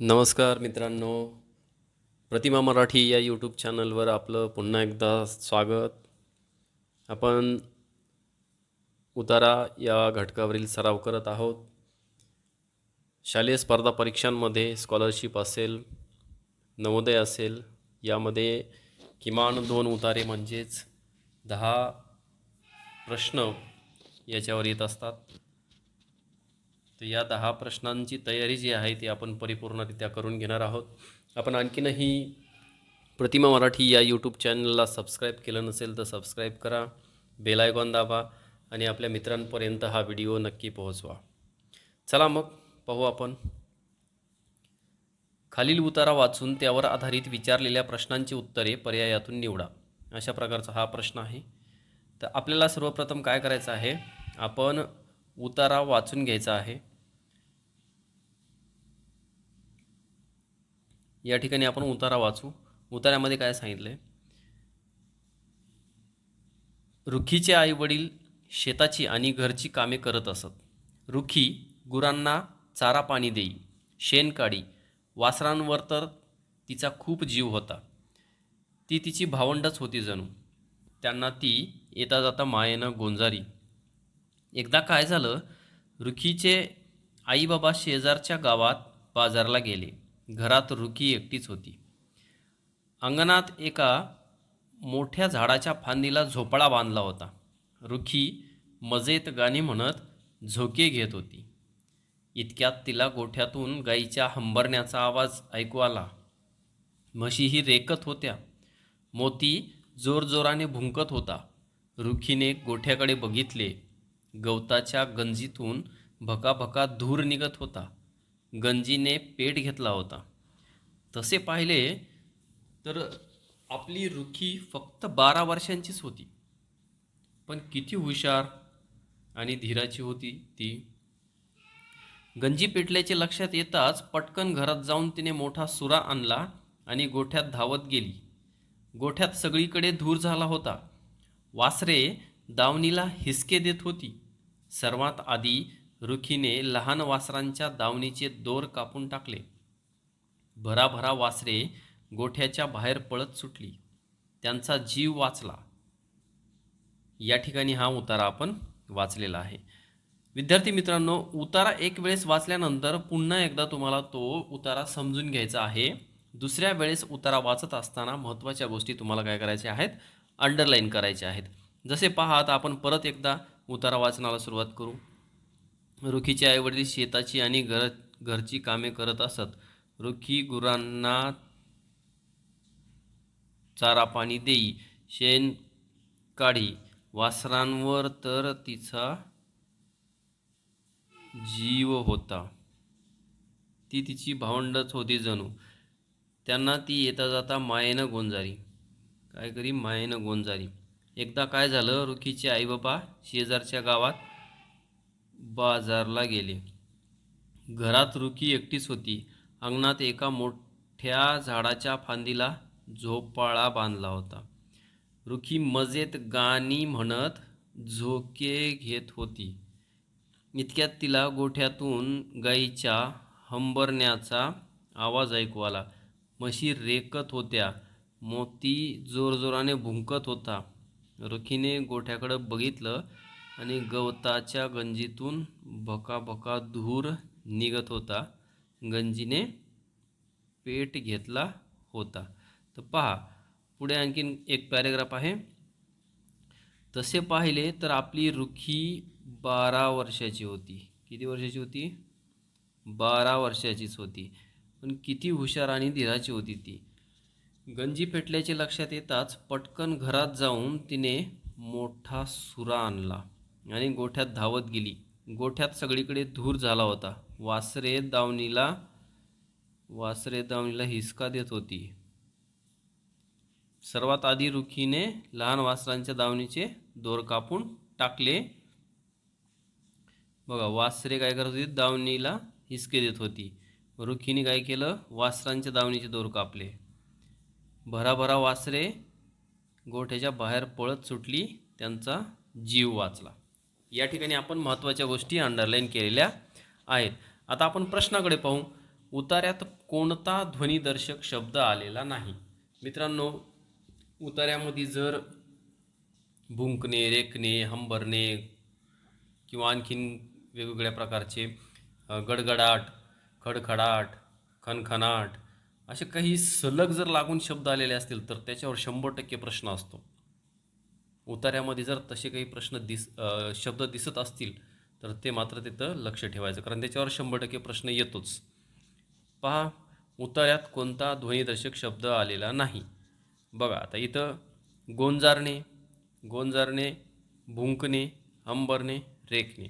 नमस्कार मित्रांनो. प्रतिमा मराठी या यूट्यूब चॅनलवर आपलं पुन्हा एकदा स्वागत. आपण उतारा या घटकावरील सराव करत आहोत. शालेय स्पर्धा परीक्षांमध्ये स्कॉलरशिप असेल नवोदय असेल यामध्ये किमान दोन उतारे म्हणजेच दहा प्रश्न याच्यावर येत असतात. तर या दहा प्रश्नांची तयारी जी आहे ती आपण परिपूर्णरित्या करून घेणार आहोत. आपण आणखीनही प्रतिमा मराठी या यूट्यूब चॅनलला सबस्क्राईब केलं नसेल तर सबस्क्राईब करा बेल आयकॉन दाबा आणि आपल्या मित्रांपर्यंत हा व्हिडिओ नक्की पोहोचवा. चला मग पाहू आपण. खालील उतारा वाचून त्यावर आधारित विचारलेल्या प्रश्नांची उत्तरे पर्यायातून निवडा. अशा प्रकारचा हा प्रश्न आहे. तर आपल्याला सर्वप्रथम काय करायचं आहे? आपण उतारा वाचून घ्यायचा आहे. या ठिकाणी आपण उतारा वाचू. उतार्यामध्ये काय सांगितलं आहे रुखीचे आईवडील शेताची आणि घरची कामे करत असत. रुखी गुरांना चारा पाणी देई शेण काढी वासरांवर तर तिचा खूप जीव होता. ती तिची भावंडच होती जणू. त्यांना ती येता जाता मायेनं गोंजारी. एकदा काय झालं? रुखीचे आईबाबा शेजारच्या गावात बाजारला गेले. घरात रुखी एकटीच होती. अंगणात एका मोठ्या झाडाच्या फांदीला झोपळा बांधला होता. रुखी मजेत गाणी म्हणत झोके घेत होती. इतक्यात तिला गोठ्यातून गाईच्या हंबरण्याचा आवाज ऐकू आला. म्हशीही रेकत होत्या. मोती जोरजोराने भुंकत होता. रुखीने गोठ्याकडे बघितले. गवताच्या गंजीतून भकाभका धूर निघत होता. गंजीने पेट घेतला होता. तसे पाहिले तर आपली रुखी फक्त बारा वर्षांचीच होती. पण किती हुशार आणि धीराची होती ती. गंजी पेटल्याचे लक्षात येताच पटकन घरात जाऊन तिने मोठा सुरा आणला आणि गोठ्यात धावत गेली. गोठ्यात सगळीकडे धूर झाला होता. वासरे दावणीला हिसके देत होती. सर्वात आधी रुखीने लहान वासरांच्या दावणीचे दोर कापून टाकले. भराभरा वासरे गोठ्याच्या बाहेर पळत सुटली. त्यांचा जीव वाचला. या ठिकाणी हा उतारा आपण वाचलेला आहे. विद्यार्थी मित्रांनो उतारा एक वेळेस वाचल्यानंतर पुन्हा एकदा तुम्हाला तो उतारा समजून घ्यायचा आहे. दुसऱ्या वेळेस उतारा वाचत असताना महत्त्वाच्या गोष्टी तुम्हाला काय करायच्या आहेत? अंडरलाईन करायच्या आहेत. जसे पहा आता आपण परत एकदा उतारा वाचनाला सुरुवात करू. रुखीचे आईवडील शेताची आणि घर घरची कामे करत असत. रुखी गुरांना चारा पाणी देई शेण काढी. वासरांवर तर तिचा जीव होता. ती तिची भावंडच होती जणू. त्यांना ती येता जाता मायेनं गोंजारी. काय करी मायेनं गोंजारी. एकदा काय झालं? रुखीचे आईबाबा शेजारच्या गावात बाजारला गेले. घरात रुखी एकटीच होती. अंगणात एका मोठ्या झाडाच्या फांदीला झोपाळा बांधला होता. रुखी मजेत गाणी म्हणत झोके घेत होती. इतक्यात तिला गोठ्यातून गाईच्या हंबरण्याचा आवाज ऐकू आला. म्हशी रेकत होत्या. मोती जोरजोराने भुंकत होता. रुखीने गोठ्याकडं बघितलं आणि गवताच्या गंजीतून भकाभका धूर निघत होता. गंजीने पेट घेतला होता. तर पहा पुढे आणखीन एक पॅरेग्राफ आहे. तसे पाहिले तर आपली रुखी बारा वर्षाची होती. किती वर्षाची होती? बारा वर्षाचीच होती. पण किती हुशार आणि धीराची होती ती. गंजी पेटल्याचे लक्षात येताच पटकन घरात जाऊन तिने मोठा सुरा आणला. आणि गोठ्यात धावत गेली. गोठ्यात सगळीकडे धूर झाला होता. वासरे दावणीला वासरे दावणीला हिसका देत होती. सर्वात आधी रुखीने लहान वासरांच्या दावणीचे दोर कापून टाकले. बघा वासरे काय करत होती? दावणीला हिसके देत होती. रुखीने काय केलं? वासरांच्या दावणीचे दोर कापले. भराभरा वासरे गोठ्याच्या बाहेर पळत सुटली. त्यांचा जीव वाचला. या ठिकाणी आपण महत्त्वाच्या गोष्टी अंडरलाईन केलेल्या आहेत. आता आपण प्रश्नाकडे पाहू. उतार्यात कोणता ध्वनिदर्शक शब्द आलेला नाही? मित्रांनो उतार्यामध्ये जर भुंकणे रेकणे हंबरणे किंवा आणखीन वेगवेगळ्या प्रकारचे गडगडाट खडखडाट खनखनाट असे काही सलग जर लागून शब्द आलेले असतील तर त्याच्यावर शंभर टक्के प्रश्न असतो. उतार्यामध्ये जर तसे काही प्रश्न दिस अ, शब्द दिसत असतील तर ते मात्र तिथं लक्ष ठेवायचं. कारण त्याच्यावर शंभर टक्के प्रश्न येतोच. पहा उतार्यात कोणता ध्वनिदर्शक शब्द आलेला नाही. बघा आता इथं गोंजारणे गोंजारणे भुंकणे हंबरणे रेखणे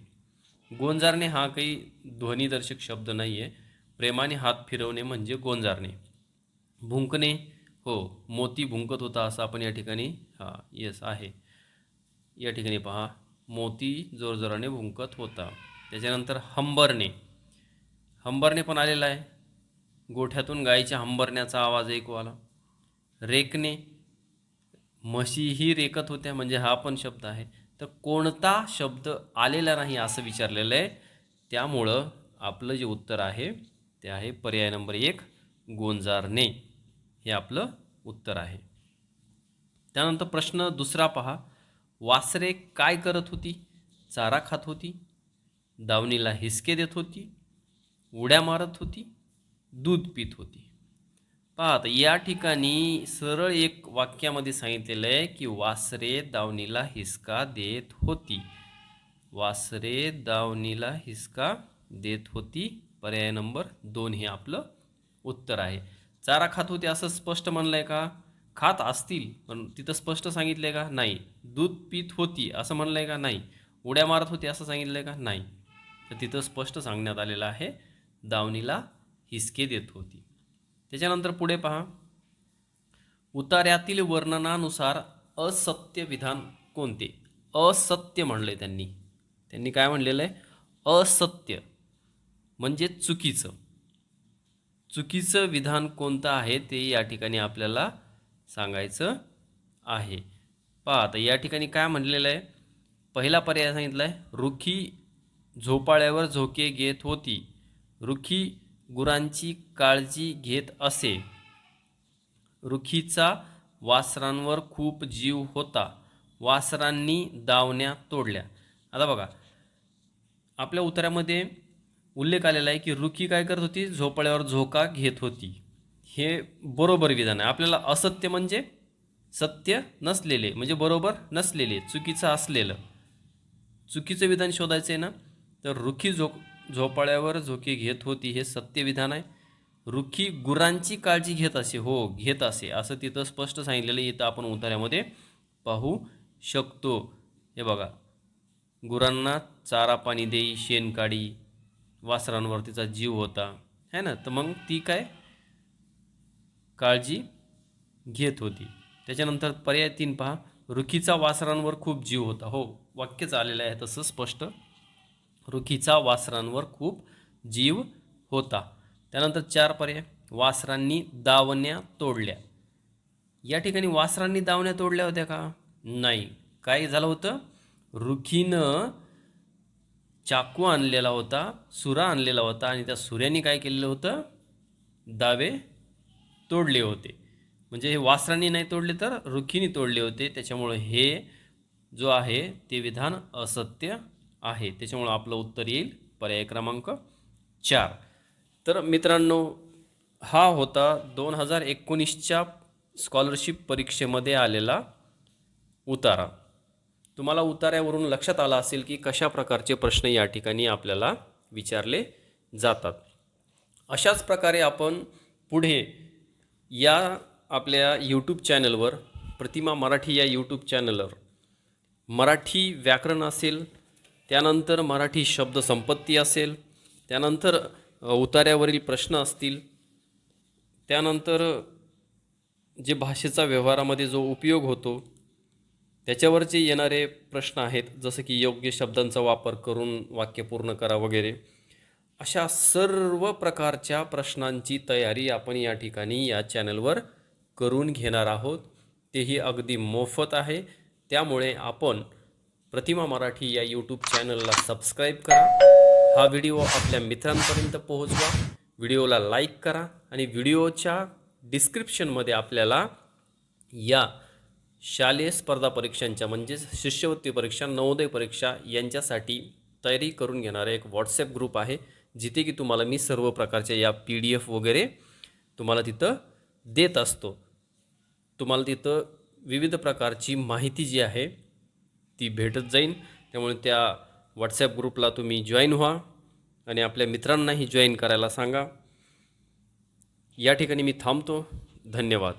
गोंजारणे हा काही ध्वनिदर्शक शब्द नाही आहे प्रेमाने हात फिरवणे म्हणजे गोंजारणे. भुंकणे हो मोती भुंकत होता असं आपण या ठिकाणी हां येस आहे. या ठिकाणी पहा. मोती जोरजोराने भुंकत होता. त्याच्यानंतर हंबरणे. हंबरणे पण आलेला आहे. गोठ्यातून गायीच्या हंबरण्याचा आवाज ऐकू आला. रेकणे. म्हशीही रेकत होत्या म्हणजे हा पण शब्द आहे. तर कोणता शब्द आलेला नाही असं विचारलेलं आहे. त्यामुळं आपलं जे उत्तर आहे ते आहे पर्याय नंबर एक गोंजारणे. हे आपलं उत्तर आहे. त्यानंतर प्रश्न दुसरा पहा. वासरे काय करत होती? चारा खात होती. दावणीला हिसके देत होती. उड्या मारत होती. दूध पित होती. पाहत या ठिकाणी सरळ एक वाक्यामध्ये सांगितलेलं आहे की वासरे दावणीला हिसका देत होती. वासरे दावणीला हिसका देत होती. पर्याय नंबर दोन हे आपलं उत्तर आहे. चारा खात होती असं स्पष्ट म्हणलं आहे का? खात असतील पण तिथं स्पष्ट सांगितलंय का? नाही. दूध पित होती असं म्हणलंय का? नाही. उड्या मारत होती असं सांगितलंय का? नाही. तर तिथं स्पष्ट सांगण्यात आलेलं आहे दावणीला हिसके देत होती. त्याच्यानंतर पुढे पहा. उतार्यातील वर्णनानुसार असत्य विधान कोणते? असत्य म्हणले त्यांनी. त्यांनी काय म्हणलेलं आहे? असत्य म्हणजे चुकीचं. चुकीचं विधान कोणतं आहे ते या ठिकाणी आपल्याला सांगायचं आहे. पहा आता या ठिकाणी काय म्हणलेलं आहे? पहिला पर्याय सांगितला आहे रुखी झोपाळ्यावर झोके घेत होती. रुखी गुरांची काळजी घेत असे. रुखीचा वासरांवर खूप जीव होता. वासरांनी दावण्या तोडल्या. आता बघा आपल्या उत्तरामध्ये उल्लेख आलेला आहे की रुखी काय करत होती? झोपाळ्यावर झोका घेत होती. हे बरोबर विधान आहे. आपल्याला असत्य म्हणजे सत्य नसलेले म्हणजे बरोबर नसलेले चुकीचं असलेलं. चुकीचं विधान शोधायचं आहे ना तर रुखी झो झोपाळ्यावर झोके घेत होती हे सत्य विधान आहे. रुखी गुरांची काळजी घेत असे हो घेत असे असं तिथं स्पष्ट सांगितलेलं इथं आपण उतार्यामध्ये पाहू शकतो. हे बघा गुरांना चारा पाणी देई शेण काढी वासरांवर तिचा जीव होता. है ना? तर मग ती काय? काळजी घेत होती. त्याच्यानंतर पर्याय तीन पहा. रुखीचा वासरांवर खूप जीव होता. हो वाक्यच आलेलं आहे तसं स्पष्ट. रुखीचा वासरांवर खूप जीव होता. त्यानंतर चार पर्याय. वासरांनी दावण्या तोडल्या. या ठिकाणी वासरांनी दावण्या तोडल्या होत्या का? नाही. काय झालं होतं? रुखीनं चाकू आणलेला होता सुरा आणलेला होता आणि त्या सुऱ्याने काय केलेलं होतं? दावे तोडले होते. म्हणजे हे वासरांनी नाही तोडले तर रुखीने तोडले होते. त्याच्यामुळे हे जो आहे ते विधान असत्य आहे. त्याच्यामुळं आपलं उत्तर येईल पर्याय क्रमांक चार. तर मित्रांनो हा होता दोन हजार एकोणीसच्या स्कॉलरशिप परीक्षेमध्ये आलेला उतारा. तुम्हाला उतार्यावरून लक्षात आला असेल की कशा प्रकारचे प्रश्न या ठिकाणी आपल्याला विचारले जातात. अशाच प्रकारे आपण पुढे या आपल्या यूट्यूब चॅनलवर प्रतिमा मराठी या यूट्यूब चॅनलवर मराठी व्याकरण असेल त्यानंतर मराठी शब्दसंपत्ती असेल त्यानंतर उतार्यावरील प्रश्न असतील त्यानंतर जे भाषेचा व्यवहारामध्ये जो उपयोग होतो त्याच्यावर जे येणारे प्रश्न आहेत जसं की योग्य शब्दांचा वापर करून वाक्य पूर्ण करा वगैरे. अशा सर्व प्रकारच्या प्रश्नांची तयारी आपण या ठिकाणी या चॅनलवर करून घेणार आहोत. तेही अगदी मोफत आहे. त्यामुळे आपण प्रतिमा मराठी या यूट्यूब चॅनलला सबस्क्राईब करा. हा व्हिडिओ आपल्या मित्रांपर्यंत पोहोचवा. व्हिडिओला लाईक करा आणि व्हिडिओच्या डिस्क्रिप्शनमध्ये आपल्याला या शालेय स्पर्धा परीक्षांच्या म्हणजेच शिष्यवृत्ती परीक्षा नवोदय परीक्षा यांच्यासाठी तयारी करून घेणारा एक व्हॉट्सॲप ग्रुप आहे. जिथे की तुम्हाला मी सर्व प्रकारच्या या पी डी एफ वगैरे तुम्हाला तिथं देत असतो. तुम्हाला तिथं विविध प्रकारची माहिती जी आहे ती भेटत जाईल. त्यामुळे त्या व्हॉट्सॲप ग्रुपला तुम्ही जॉईन व्हा आणि आपल्या मित्रांनाही जॉईन करायला सांगा. या ठिकाणी मी थांबतो. धन्यवाद.